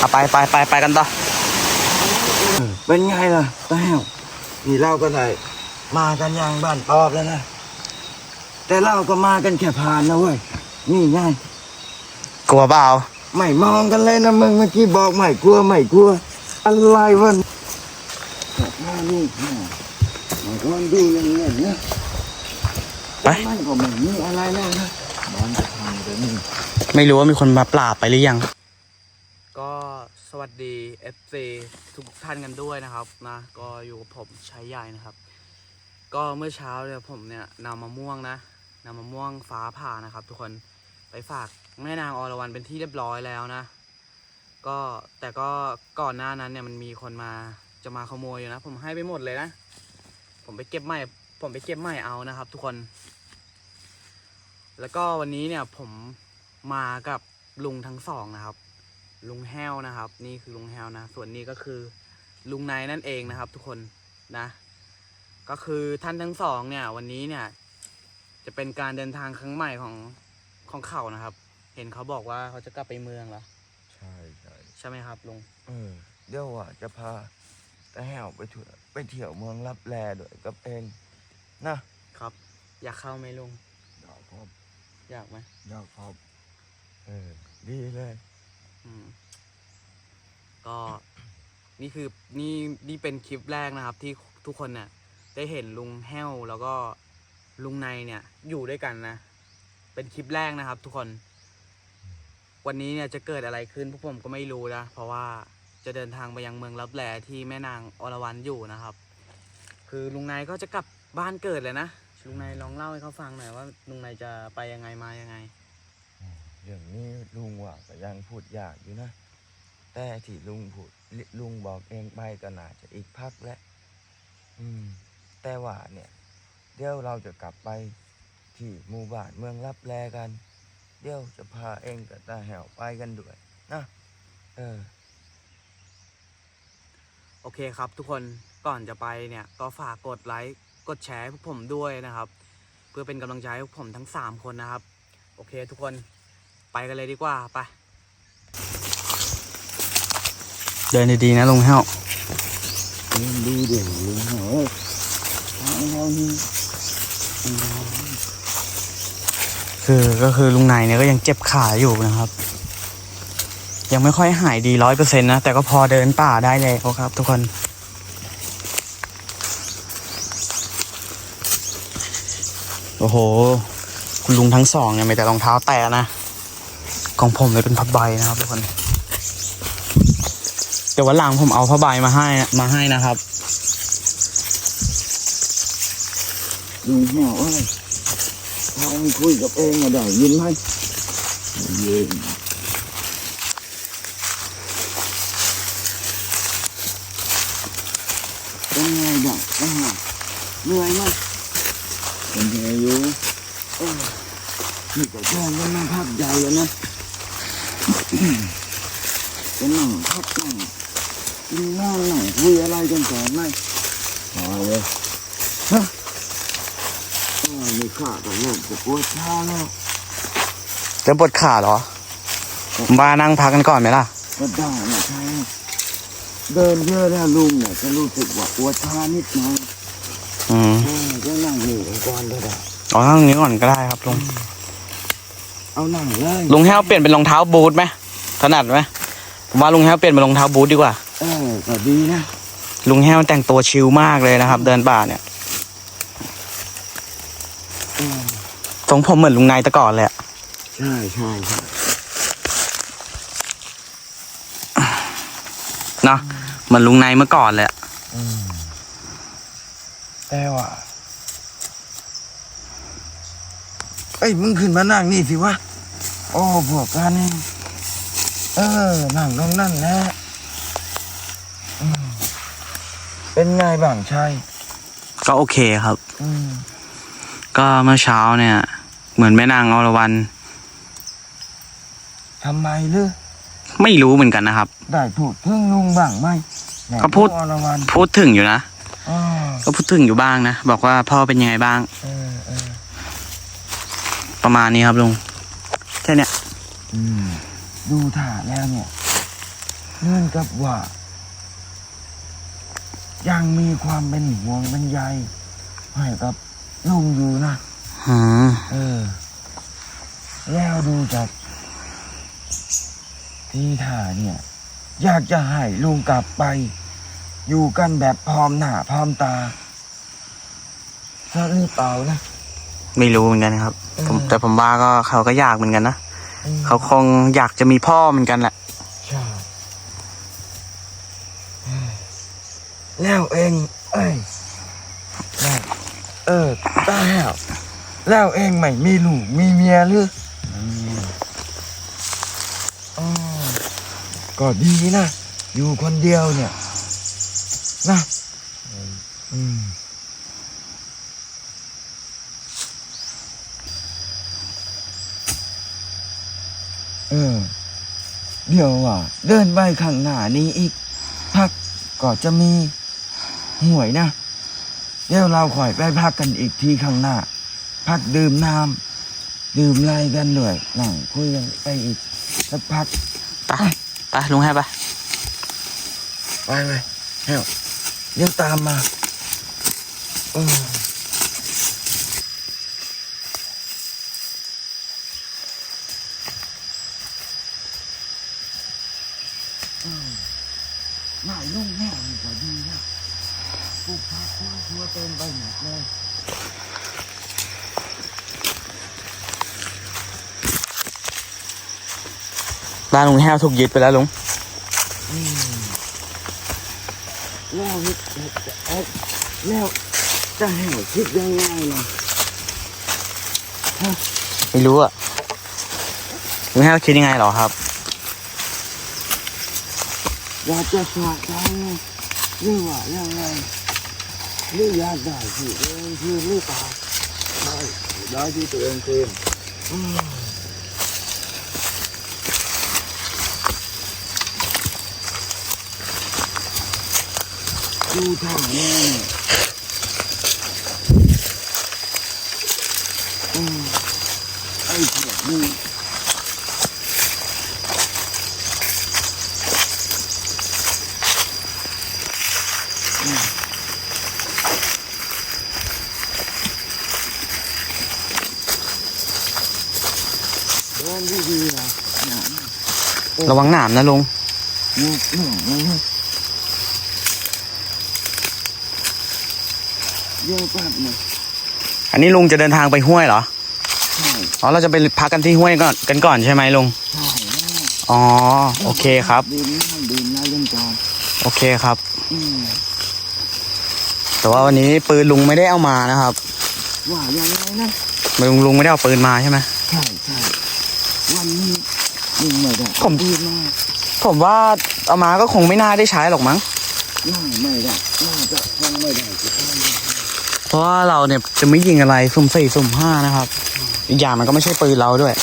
เอาไปไปไปไปกันต่อเป็นไงล่ะแต้วนี่เราก็ได้มากันยังบ้านปอบแล้วนะ แต่เราก็มากันแค่ผ่านนะเว้ย นี่ไงกลัวเปล่าไม่มองกันเลยนะมึงเมื่อกี้บอกไม่กลัวไม่กลัว อะไรวะมานี่มันก็ดูอย่างเงี้ยนะไปมันก็ไม่มีอะไรแล้วนะมันจะทำเดี๋ยวนี้ไม่รู้ว่ามีคนมาปราบไปหรือยัง ก็สวัสดี FC ทุกท่านกันด้วยนะครับนะก็อยู่กับผมชายใหญ่นะครับ ก็เมื่อเช้าเนี่ยผมเนี่ยนำมะม่วงนะนำมะม่วงฟ้าผ่านะครับ ทุกคนไปฝากแม่นางอรวรรณเป็นที่เรียบร้อยแล้วนะ ก็แต่ก็ก่อนหน้านั้นเนี่ยมันมีคนมาจะมาขโมยอยู่นะ ผมให้ไปหมดเลยนะ ผมไปเก็บใหม่ผมไปเก็บใหม่เอานะครับ ทุกคน แล้วก็วันนี้เนี่ยผมมากับลุงทั้งสองนะครับ ลุงแห้วนะครับ นี่คือลุงแห้วนะ ส่วนนี้ก็คือลุงนายนั่นเองนะครับ ทุกคนนะ ก็คือท่านทั้งสองเนี่ย วันนี้เนี่ย จะเป็นการเดินทางครั้งใหม่ของของเขานะครับ เห็นเขาบอกว่าเขาจะกลับไปเมืองแล้วใช่ใช่ใช่ไหมครับลุงเออเดี๋ยวอะจะพาตาแห้วไปเที่ยวไปเที่ยวเมืองรับแลด้วยกับเองนะครับ อยากเข้าไหมลุงอยากครับอยากไหมอยากครับเออดีเลยอืม ก็นี่คือนี่นี่เป็นคลิปแรกนะครับ ที่ทุกคนเนี่ยได้เห็นลุงแห้วแล้วก็ลุงในเนี่ย อยู่ด้วยกันนะ เป็นคลิปแรกนะครับ ทุกคน วันนี้เนี่ยจะเกิดอะไรขึ้นพวกผมก็ไม่รู้นะ เพราะว่าจะเดินทางไปยังเมืองลับแลที่แม่นางอรวรรณอยู่นะครับ คือลุงนายก็จะกลับบ้านเกิดเลยนะลุงนายลองเล่าให้เขาฟังหน่อยว่าลุงนายจะไปยังไงมายังไง อย่างนี้ลุงว่าก็ยังพูดยากอยู่นะ แต่ที่ลุงพูดลุงบอกเองไปก็น่าจะอีกพักแล้วอืม แต่ว่าเนี่ย เดี๋ยวเราจะกลับไปที่หมู่บ้านเมืองรับแลกัน เดี๋ยวจะพาเองกับตาแหวไปกันด้วยนะเออ โอเคครับทุกคนก่อนจะไปเนี่ย ก็ฝากกดไลค์กดแชร์พวกผมด้วยนะครับ เพื่อเป็นกำลังใจให้พวกผมทั้ง 3 คนนะครับ โอเคทุกคน กันเลยดีกว่าไป เดินดีๆนะลุงเฮ้าเดินดูเด่นลุงเหรอทางเรานี่คือก็คือลุงนายเนี่ยก็ยังเจ็บขาอยู่นะครับ ยังไม่ค่อยหายดีร้อยเปอร์เซ็นต์นะ แต่ก็พอเดินป่าได้แล้วครับ ทุกคนโอ้โห คุณลุงทั้งสองเนี่ยมีแต่รองเท้าแตะนะ ของผมเลยเป็นผ้าใบนะครับทุกคนเดี๋ยววันหลังผมเอาผ้าใบมาให้มาให้นะครับลุงเหรอเอ้ยทางคุยกับเองอะได้ยินไหมเย็นเป็นไงบ้างอ่าเหนื่อยไหมเป็นไงอยู่เออนี่ก็แจ้งกันมาพักใหญ่แล้วนะ จะนั่งพักนั่งกินน้ำนั่งคุยอะไรกันก่อนไหมพอเลยฮะเออนี่ข้าก็เริ่มจะ ปวดชาแล้วจะปวดขาเหรอ มานั่งพักกันก่อนไหมล่ะก็ได้นะใช่เดินเยอะแล้วลุงเนี่ยจะรู้สึกว่าปวดชานิดหน่อยอืมเออก็นั่งนี่กันก่อนก็ได้เอาข้างนี้ก่อนก็ได้ครับลุง เอานั่งเลยลุงแห้วเปลี่ยนเป็นรองเท้าบูทไหมถนัดไหมผมว่าลุงแห้วเปลี่ยนเป็นรองเท้าบูทดีกว่า เออก็ดีนะลุงแห้วแต่งตัวชิลมากเลยนะครับ เดินป่าเนี่ย เออ ทรงผมเหมือนลุงนายแต่ก่อนเลยอะใช่ใช่ใช่เนาะเหมือนลุงนายเมื่อก่อนเลยอะอืมแต่ว่าเอ้ยมึงขึ้นมานั่งนี่สิวะโอ้พวกกันนี่เออนั่งตรงนั่นแหละอืมเป็นไงบ้างชัยก็โอเคครับ อืม ก็เมื่อเช้าเนี่ย เหมือนแม่นางอรวรรณทำไมหรือไม่รู้เหมือนกันนะครับ ได้พูดถึงลุงบ้างไหมแหน่ก็พูด อรวรรณพูดถึงอยู่นะอ๋อก็พูดถึงอยู่บ้างนะ บอกว่าพ่อเป็นยังไงบ้าง เออเออประมาณนี้ครับลุงแค่เนี้ยอืมดูท่าแล้วเนี่ยเหมือนกับว่า ยังมีความเป็นห่วงเป็นใยให้กับลุงอยู่นะอืม เออ แล้วดูจากที่ท่าเนี่ย อยากจะให้ลุงกลับไป อยู่กันแบบพร้อมหน้าพร้อมตาใช่หรือเปล่านะ ไม่รู้เหมือนกันครับผมเออแต่ผมว่าก็เขาก็อยากเหมือนกันนะอืมเขาคงอยากจะมีพ่อเหมือนกันแหละใช่เอ้ยแล้วเอง เอ้ยแล้วเออตาแห้ว แล้วเองไม่มีลูกมีเมียหรืออ๋อก็ดีนะ อยู่คนเดียวเนี่ย นะอืมเออ เดี๋ยวอะ เดินไปข้างหน้านี้อีก พักก็จะมีหวยนะ เดี๋ยวเราค่อยไปพักกันอีกทีข้างหน้า พักดื่มน้ำดื่มอะไรกันด้วยนั่งคุยกันไปอีกสักพักไปไปลุงให้ไปไปไปเฮ้วเดี๋ยวตามมาเออเออหน่ายนุ่งแน่นี่ก็ดีนะปลูกผักปลูกทัวเต็มไปหมดเลย บ้านลุงแห้วถูกยึดไปแล้วลุงอืมแล้วนี่เอ๊ะแล้วจะให้คิดยังไงนะไม่รู้อะลุงแห้วคิดยังไงเหรอครับอยากจะฝากทางหรือว่ายังไงหรืออยากได้ที่ตัวเองคืนหรือเปล่าใช่ได้ที่ตัวเองคืนอืม ดูทางนี้อืมไอ้พวกนี้เดินดีๆนะหนามระวังหนามนะลุงงูหนุ่ มเลยเยอะปั๊บนะอันนี้ลุงจะเดินทางไปห้วยเหรอ ใช่อ๋อ เราจะไปพักกันที่ห้วยก่อนกันก่อนใช่ไหมลุง ใช่แน่อ๋อ โอเคครับ ดื่มน้ำดื่มน้ำเล่นจอนโอเคครับ อืมแต่ว่าวันนี้ปืนลุงไม่ได้เอามานะครับว่ายังไงนะ ลุงลุงไม่ได้เอาปืนมาใช่ไหม ใช่ใช่วันนี้ยิงไม่ได้ผมพูดมาผมว่าเอามาก็คงไม่น่าได้ใช้หรอกมั้งน่าไม่ได้น่าจะคงไม่ได้จะทำ เพราะว่าเราเนี่ยจะไม่ยิงอะไรสุ่มสี่สุ่มห้านะครับ อีกอย่างมันก็ไม่ใช่ปืนเราด้วย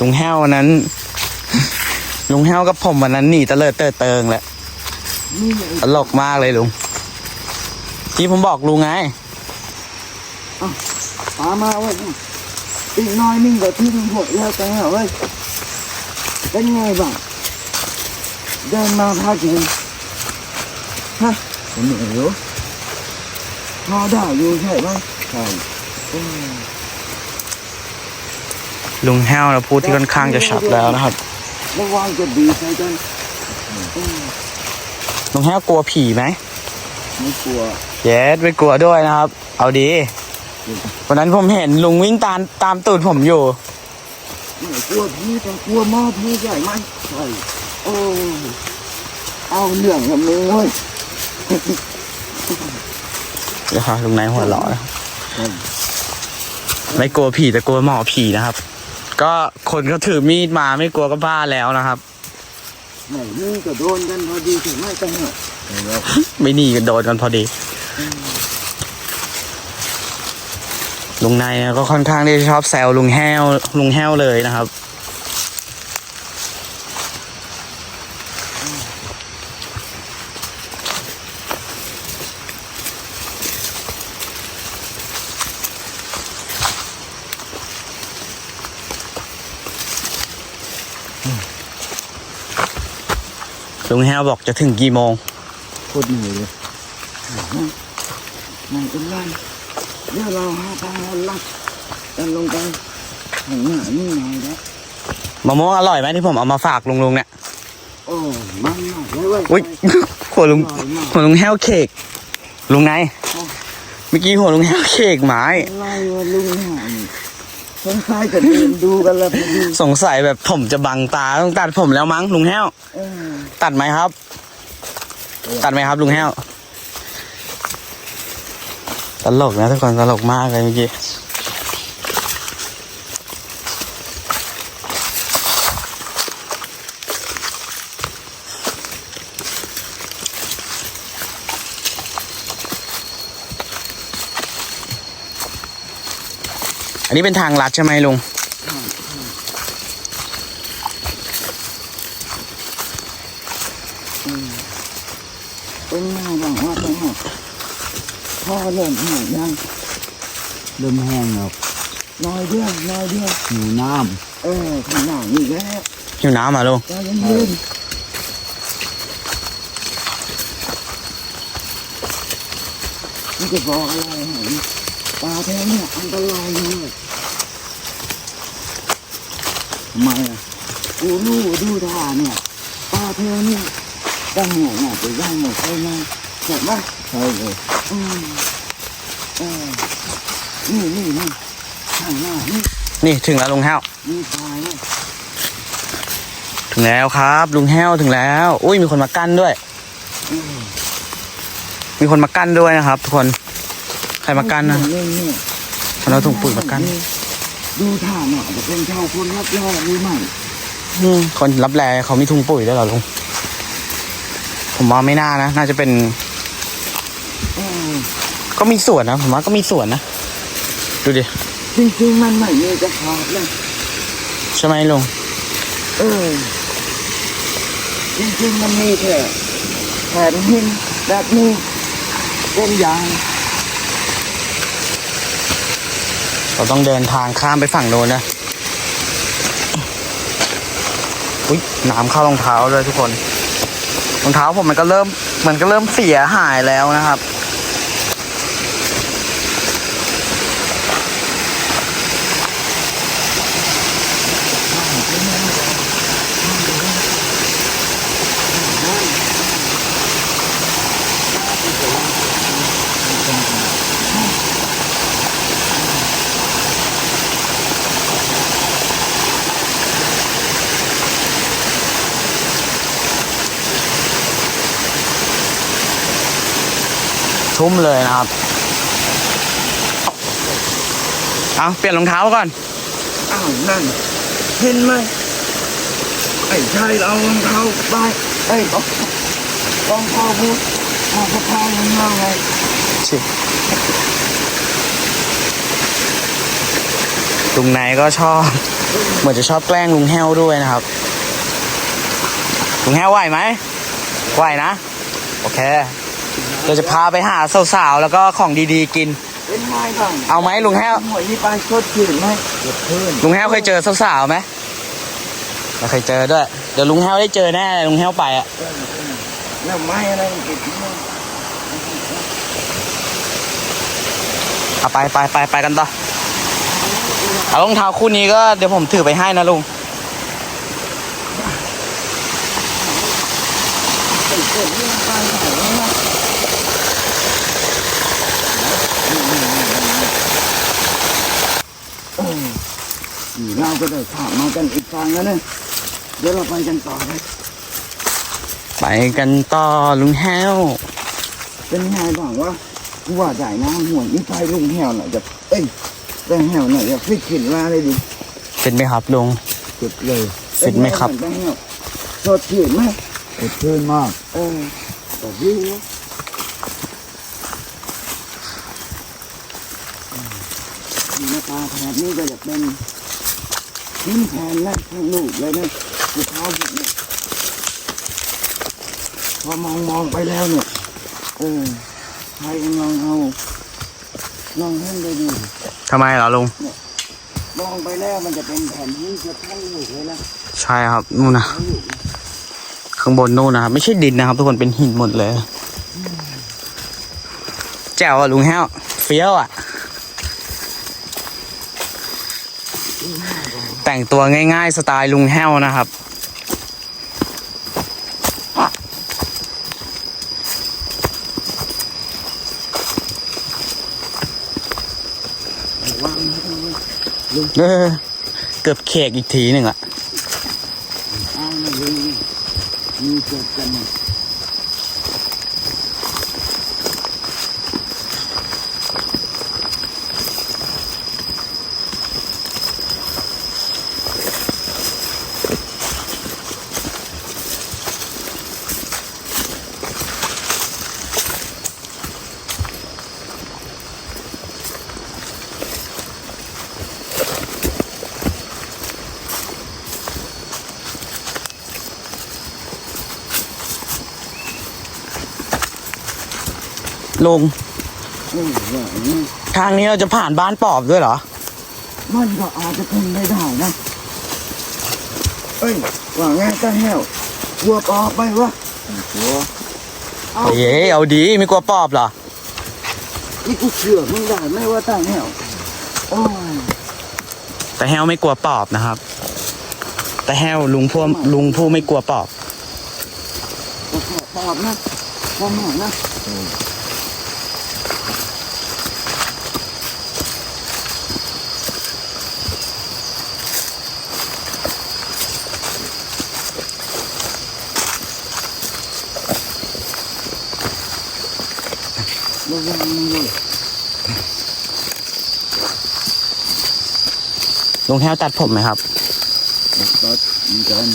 ลุงแห้ววันนั้น ลุงแห้วกับผมวันนั้นหนีตะเลิดเติดเติงแหละตลกมากเลยลุงที่ผมบอกลุงไงปามาเว้ย อีกหน้อยนึงก็ทิ้งหัวแล้วกันเหรอเว้ยเป็นไงบ้างเดินมาพากินฮะผมไม่รู้พอได้อยู่ใช่ไหมใช่อืมลุงแห้วเราพูดที่ค่อนข้างจะชัดแล้วนะครับระวังจะดีใส่กันอืมลุงแห้วกลัวผีไหมไม่กลัวเย็ดไม่กลัวด้วยนะครับ เอาดี วันนั้นผมเห็นลุงวิ่งตามตามตูดผมอยู่ไม่กลัวพี่แต่กลัวหม้อพี่ใหญ่ไหมใช่โอ้เอาเรื่องกับมึงเว้ยเดี๋ยวค่ะลุงนายหัวเราะนะครับใช่ไม่กลัวผีแต่กลัวหมอผีนะครับ ก็คนเขาถือมีดมาไม่กลัวก็บ้าแล้วนะครับไม่มึงก็โดนกันพอดีถึงไม่กันเหรอเห็นแล้วไม่หนีกันโดนกันพอดี ลุงนายก็ค่อนข้างที่ชอบแซวลุงแห้วลุงแห้วเลยนะครับ ลุงแห้วบอกจะถึงกี่โมงพูดเหนื่อยเลยไหนกันไร เดี๋ยวเราหาทางลัดกันลงไปข้างหน้านี่ไงนะมะม่วงอร่อยไหมที่ผมเอามาฝากลุงลุงเนี่ยโอ้มันมากเลยเว้ยอุ้ยหัวลุงหัวลุงแฮวเค้กลุงไงเมื่อกี้หัวลุงแฮวเค้กไม้อะไรวะลุงห่านสงสัยจะเดินดูกันแล้วพอดีสงสัยแบบผมจะบังตาต้องตัดผมแล้วมั้งลุงแฮวตัดไหมครับ ตัดไหมครับลุงแฮว ตลกนะทุกคนตลกมากเลยเมื่อกี้อันนี้เป็นทางลัดใช่ไหมลุง เป็นไงบ้างว่าไปหาพ่อ เริ่มแห้งยังเริ่มแห้งแล้วน้อยเดียวน้อยเดียวหิวน้เออข้างหน้านี่แล้วหิวน้ำอะลุงใจเย็นๆนี่จะบอกอะไรให้ปลาแท้เนี่ยอันตรายมากทำไมอะกูรู้ดูท่าเนี่ยปลาแท้เนี่ยตั้งหัวหน้าไปย่างหมดใช่ไหมเห็นไหมำใช่เลย อืมเออ นี่นี่นี่ข้างหน้านี่นี่ถึงแล้วลุงแฮวมีปลาเนี่ยถึงแล้วครับ ลุงแฮวถึงแล้ว อุ้ยมีคนมากั้นด้วย มีคนมากั้นด้วยนะครับ ทุกคนใครมากั้นนะคนเอาถุงปุ๋ยมากั้นดูท่าหน่ะจะเป็นชาวคนรับยอดหรือไม่อืมคนรับแลเขามีถุงปุ๋ยด้วยเหรอลุงผมว่าไม่น่านะ น่าจะเป็น ก็มีสวนนะผมว่าก็มีสวนนะ ดูดิจริงๆมันไม่มีจะขาดเลยใช่ไหมลุงเออจริงๆมันมีแค่แผ่นหินแบบนี้เป็นยางเราต้องเดินทางข้ามไปฝั่งโน้นนะอุ้ยน้ำเข้ารองเท้าเลยทุกคนรองเท้าผมมันก็เริ่มมันก็เริ่มเสียหายแล้วนะครับ ชุ่มเลยนะครับ เอาเปลี่ยนรองเท้าก่อน อ้าวนั่นเห็นไหมไอ้ชายเรารองเท้าไปไอ้ยรองรองเท้าบูทรองเท้าของเราไงชิลุงนายก็ชอบ เหมือนจะชอบแกล้งลุงแฮวด้วยนะครับ ลุงแฮวไหวไหมไหวนะ โอเค เราจะพาไปหาสาวๆแล้วก็ของดีๆกิน เป็นไงบ้างเอาไหมลุงแฮวหวยนี่ไปชดชื่นไหมเกิดขึ้นลุงแฮวเคยเจอสาวๆไหมไม่เคยเจอด้วย เดี๋ยวลุงแฮวได้เจอแน่ลุงแฮวไปอะ แล้วไม้อะไรติดมาเอาไปไปไปไปกันต่อเอารองเท้าคู่นี้ก็เดี๋ยวผมถือไปให้นะลุง ติดเกิดเรื่องไปไหนวะเนี่ยเออนี่เรา ก็ได้ข่าวมากันอีกฝั่งแล้วเนี่ยเดี๋ยวเราไปกันต่อเลยไปกันต่อลุงแฮวเป็นไงบ้างวะกูว่าจ่ายน้ำห่วยนี่ไปลุงแหวหน่อยจะเอ้ยแต่แหวหน่อยจะฟิตขึ้นมาเลยดิเป็นไหมครับลุงเกิดเลยฟิตไหมครับแต่แหวสดชื่นไหมเกิดขึ้นมากเออแต่ดีนะนี่หน้าตาแถบนี้ก็จะเป็นหิ นแผนนะทั้งลูกเลยนะภูเขาพวกนี้พอมองมองไปแล้วเนี่ย เออใครลองเอาลองให้ได้ดูทำไมเหรอลุงมองไปแล้วมันจะเป็นแผ่นหินเกือบทั้งลูกเลยนะใช่ครับนู่นนะทั้งลูกนะขข้างบนนู่นนะครับ ไม่ใช่ดินนะครับ ทุกคนเป็นหินหมดเลยแจ๋วอะลุงแห้วเฟี้ยวอะ แต่งตัวง่าย ๆ สไตล์ลุงแห้วนะครับ เออเกือบเคกอีกทีหนึ่งอะเอานะลุงมีเกิดกัน ลุงเออว่าอย่างนี้ทางนี้เราจะผ่านบ้านปอบด้วยเหรอ มันก็อาจจะเป็นไม่ได้นะ เอ้ยว่าไงตาแห้ววัวปอไปวะหัวเอาเย้เอาดีไม่กลัวปอบเหรอนี่กูเชื่อมึงได้ไหมว่าตาแห้วโอ้ยแต่แฮวไม่กลัวปอบนะครับ แต่แฮวลุงพูลุงผู้ไม่กลัวปอบก็ขอตอบนะพ่อแม่นะระวังเลยลุงแฮวตัดผมไหมครับตัดเหมือนกัน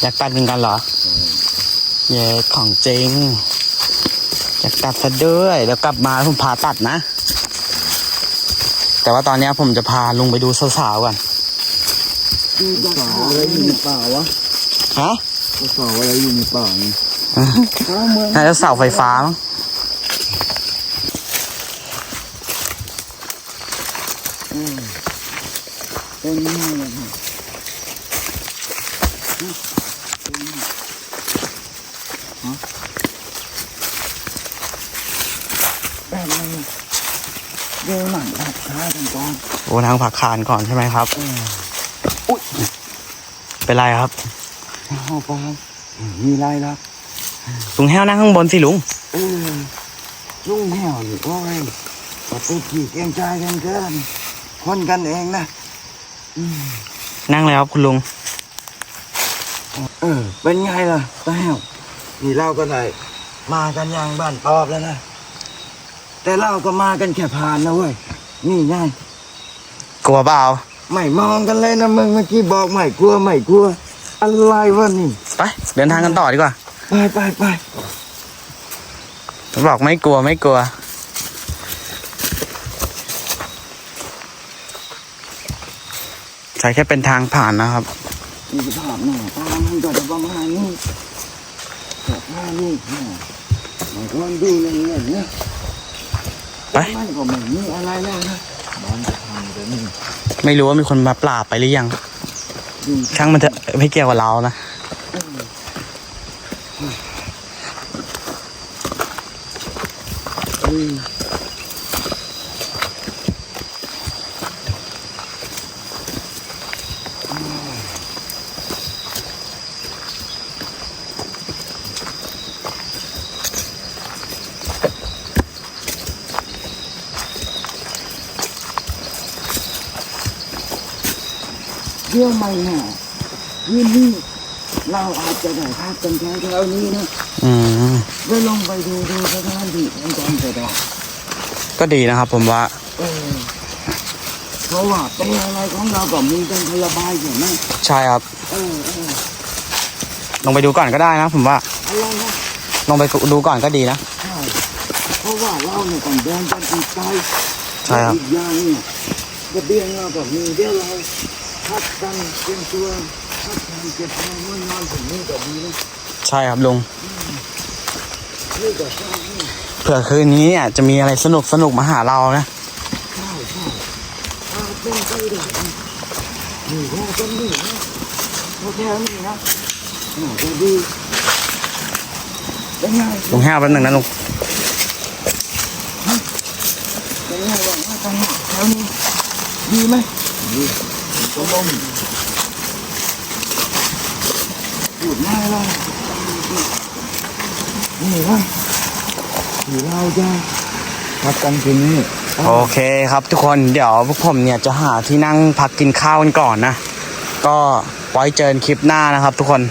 อยากตัดเหมือนกันเหรอเย้ของจริงอยากตัดซะด้วยเดี๋ยวกลับมาผมพาตัดนะ แต่ว่าตอนเนี้ยผมจะพาลุงไปดูสาวๆก่อนดูกระเป๋าอะไรอยู่ในป่าวะฮะกระเป๋าอะไรอยู่ในป่านี่ข้าเมืองน่าจะเสาไฟฟ้ามั้ง เป็นไงล่ะครับฮะเป็นไงเดี๋ยวหนังตัดขากันก่อนโอ้ทางผักคานก่อนใช่ไหมครับเออเป็นไรครับเอาไปมีไรล่ะลุงแฮวนั่งข้างบนสิลุงเออลุงแหวอยู่ก็ไงก็ไปขี่เกรงใจกันเกินคนกันเองนะอืม นั่งเลยครับคุณลุงเออเป็นไงล่ะตาแหวนี่เราก็ได้มากันยังบ้านปอบแล้วนะ แต่เราก็มากันแค่ผ่านนะเว้ย นี่ไงกลัวเปล่าไม่มองกันเลยนะมึงเมื่อกี้บอกไม่กลัวไม่กลัว อะไรวะนี่ ไป เดินทางกันต่อดีกว่า ไปไปไปบอกไม่กลัวไม่กลัว ใช้แค่เป็นทางผ่านนะครับมีสภาพหน้าตามันก็จะประมาณนี้แต่ถ้าลูกเนี่ยมันก็ดูเล่นๆนะไปมันก็ไม่มีอะไรแล้วนะมันจะทำแต่นี่ไม่รู้ว่ามีคนมาปราบไปหรือยังดูช่างมันเถอะไม่เกี่ยวกับเรานะอืม เดี๋ยวไม่แน่คืนนี้เราอาจจะได้พักกันแถวๆนี้นะอืมไปลงไปดูดูสถานที่กันก่อนก็ได้ก็ดีนะครับผมว่า เออเพราะว่าเป็นอะไรของเราก็มีเป็นพลบายใช่ไหมใช่ครับ เออเออลงไปดูก่อนก็ได้นะผมว่า อะไรนะลงไปดูก่อนก็ดีนะ ใช่เพราะว่าเราเนี่ยต้องเดินกันอีกไกลใช่ครับ อีกอย่างเนี่ยกระเบียงเราก็มีเดี๋ยวเรา พักกันเตรียมตัวพักกันเก็บนอนนอนถึงนี่ก็ดีนะใช่ครับลุงนี่ก็ใช่นี่เผื่อคืนนี้เนี่ยจะมีอะไรสนุกสนุกมาหาเรานะใช่ใช่อาเป็นไปได้นี่แค่ต้นนี่นะโอเคนี่นะน่าจะดีเป็นไงลุงแห้วแป๊บหนึงนะลุงเป็นไงบ้างว่าทางแถวนี้ดีไหมดี ต้องหยุดง่ายเลยนี่ว่าที่เราจะพักกันคืนนี้โอเคครับทุกคนเดี๋ยวพวกผมเนี่ยจะหาที่นั่งพักกินข้าวกันก่อนนะ ก็ไว้เจอกันคลิปหน้านะครับทุกคน